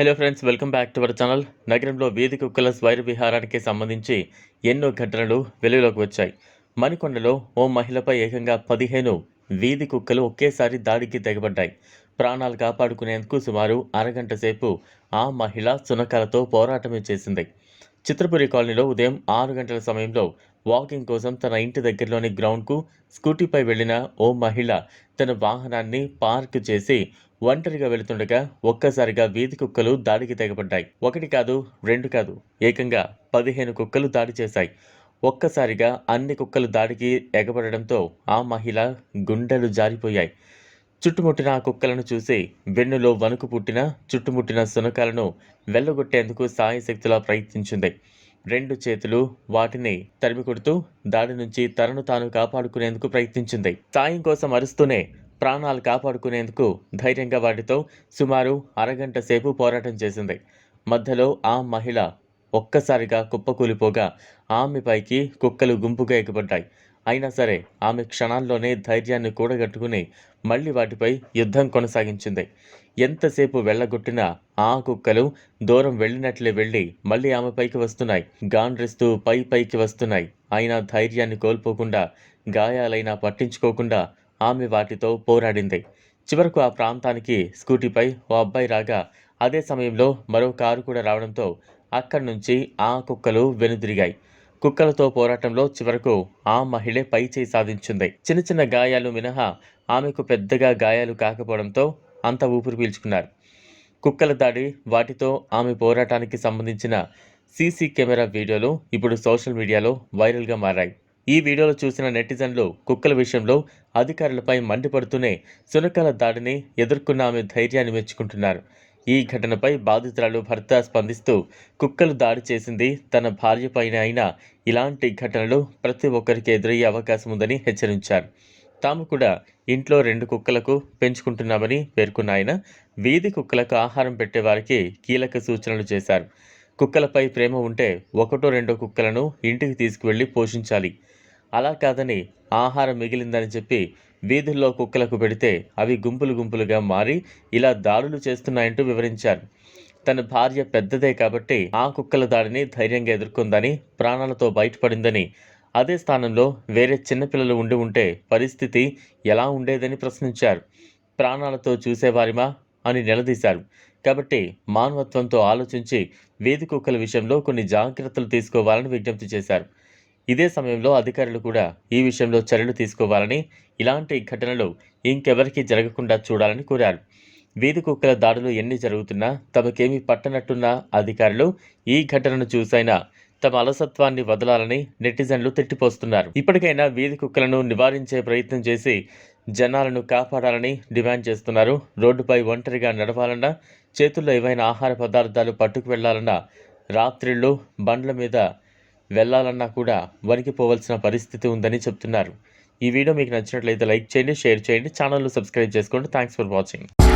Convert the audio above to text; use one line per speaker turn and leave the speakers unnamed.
Hello friends welcome back to our channel నగరంలో వీధి కుక్కల స్వైర విహారానికి సంబంధించి ఎన్నో ఘటనలు వెలుగులోకి వచ్చాయి. మణికొండలో ఓ మహిళపై ఏకంగా పదిహేను వీధి కుక్కలు ఒకేసారి దాడికి తెగబడ్డాయి. ప్రాణాలు కాపాడుకునేందుకు సుమారు అరగంట సేపు ఆ మహిళ సునకాలతో పోరాటమే చేసింది. చిత్రపురి కాలనీలో ఉదయం ఆరు గంటల సమయంలో వాకింగ్ కోసం తన ఇంటి దగ్గరలోని గ్రౌండ్కు స్కూటీపై వెళ్ళిన ఓ మహిళ తన వాహనాన్ని పార్క్ చేసి ఒంటరిగా వెళుతుండగా ఒక్కసారిగా వీధి కుక్కలు దాడికి తెగబడ్డాయి ఒకటి కాదు రెండు కాదు. ఏకంగా పదిహేను కుక్కలు దాడి చేశాయి. ఒక్కసారిగా అన్ని కుక్కలు దాడికి ఎగబడడంతో ఆ మహిళ గుండెలు జారిపోయాయి. చుట్టుముట్టిన ఆ కుక్కలను చూసి వెన్నులో వణుకు పుట్టిన చుట్టుముట్టిన సునకాలను వెళ్ళగొట్టేందుకు సాయశక్తిలా ప్రయత్నించింది. రెండు చేతులు వాటిని తరిమి కొడుతూ దాడి నుంచి తనను తాను కాపాడుకునేందుకు ప్రయత్నించింది. సాయం కోసం అరుస్తూనే ప్రాణాలు కాపాడుకునేందుకు ధైర్యంగా వాటితో సుమారు అరగంట సేపు పోరాటం చేసింది. మధ్యలో ఆ మహిళ ఒక్కసారిగా కుప్పకూలిపోగా ఆమెపైకి కుక్కలు గుంపుగా ఎగబడ్డాయి. అయినా సరే ఆమె క్షణాల్లోనే ధైర్యాన్ని కూడగట్టుకుని మళ్ళీ వాటిపై యుద్ధం కొనసాగించింది. ఎంతసేపు వెళ్ళగొట్టినా ఆ కుక్కలు దూరం వెళ్ళినట్లే వెళ్ళి మళ్ళీ ఆమెపైకి వస్తున్నాయి. గాండ్రిస్తూ పై పైకి వస్తున్నాయి. అయినా ధైర్యాన్ని కోల్పోకుండా గాయాలైనా పట్టించుకోకుండా ఆమె వాటితో పోరాడింది. చివరకు ఆ ప్రాంతానికి స్కూటీపై ఓ అబ్బాయి రాగా అదే సమయంలో మరో కారు కూడా రావడంతో అక్కడి నుంచి ఆ కుక్కలు వెనుదిరిగాయి. కుక్కలతో పోరాటంలో చివరకు ఆ మహిళే పై చేయి సాధించింది. చిన్న చిన్న గాయాలు మినహా ఆమెకు పెద్దగా గాయాలు కాకపోవడంతో అంత ఊపిరి పీల్చుకున్నారు. కుక్కల దాడి వాటితో ఆమె పోరాటానికి సంబంధించిన సీసీ కెమెరా వీడియోలు ఇప్పుడు సోషల్ మీడియాలో వైరల్గా మారాయి. ఈ వీడియోలో చూసిన నెటిజన్లు కుక్కల విషయంలో అధికారులపై మండిపడుతూనే సునకాల దాడిని ఎదుర్కొన్న ఆమె ధైర్యాన్ని మెచ్చుకుంటున్నారు. ఈ ఘటనపై బాధితురాలు భర్త స్పందిస్తూ కుక్కలు దాడి చేసింది తన భార్యపైన అయినా ఇలాంటి ఘటనలు ప్రతి ఒక్కరికి ఎదురయ్యే అవకాశం ఉందని హెచ్చరించారు. తాము కూడా ఇంట్లో రెండు కుక్కలకు పెంచుకుంటున్నామని పేర్కొన్న ఆయన వీధి కుక్కలకు ఆహారం పెట్టే వారికి కీలక సూచనలు చేశారు. కుక్కలపై ప్రేమ ఉంటే ఒకటో రెండో కుక్కలను ఇంటికి తీసుకువెళ్ళి పోషించాలి. అలా కాదని ఆహారం మిగిలిందని చెప్పి వీధుల్లో కుక్కలకు పెడితే అవి గుంపులు గుంపులుగా మారి ఇలా దాడులు చేస్తున్నాయంటూ వివరించారు. తన భార్య పెద్దదే కాబట్టి ఆ కుక్కల దాడిని ధైర్యంగా ఎదుర్కొందని ప్రాణాలతో బయటపడిందని అదే స్థానంలో వేరే చిన్నపిల్లలు ఉండి ఉంటే పరిస్థితి ఎలా ఉండేదని ప్రశ్నించారు. ప్రాణాలతో చూసేవారిమా అని నిలదీశారు. కాబట్టి మానవత్వంతో ఆలోచించి వీధి కుక్కల విషయంలో కొన్ని జాగ్రత్తలు తీసుకోవాలని విజ్ఞప్తి చేశారు. ఇదే సమయంలో అధికారులు కూడా ఈ విషయంలో చర్యలు తీసుకోవాలని ఇలాంటి ఘటనలు ఇంకెవరికీ జరగకుండా చూడాలని కోరారు. వీధి కుక్కల దాడులు ఎన్ని జరుగుతున్నా తమకేమీ పట్టనట్టున్న అధికారులు ఈ ఘటనను చూసైనా తమ అలసత్వాన్ని వదలాలని నెటిజన్లు తిట్టిపోస్తున్నారు. ఇప్పటికైనా వీధి కుక్కలను నివారించే ప్రయత్నం చేసి జనాలను కాపాడాలని డిమాండ్ చేస్తున్నారు. రోడ్డుపై ఒంటరిగా నడవాలన్నా చేతుల్లో ఏవైనా ఆహార పదార్థాలు పట్టుకు వెళ్ళాలన్నా రాత్రిళ్ళు బండ్ల మీద వెళ్ళాలన్నా కూడా వణికిపోవలసిన పరిస్థితి ఉందని చెప్తున్నారు. ఈ వీడియో మీకు నచ్చినట్లయితే లైక్ చేయండి షేర్ చేయండి ఛానల్ను సబ్స్క్రైబ్ చేసుకోండి. Thanks for watching.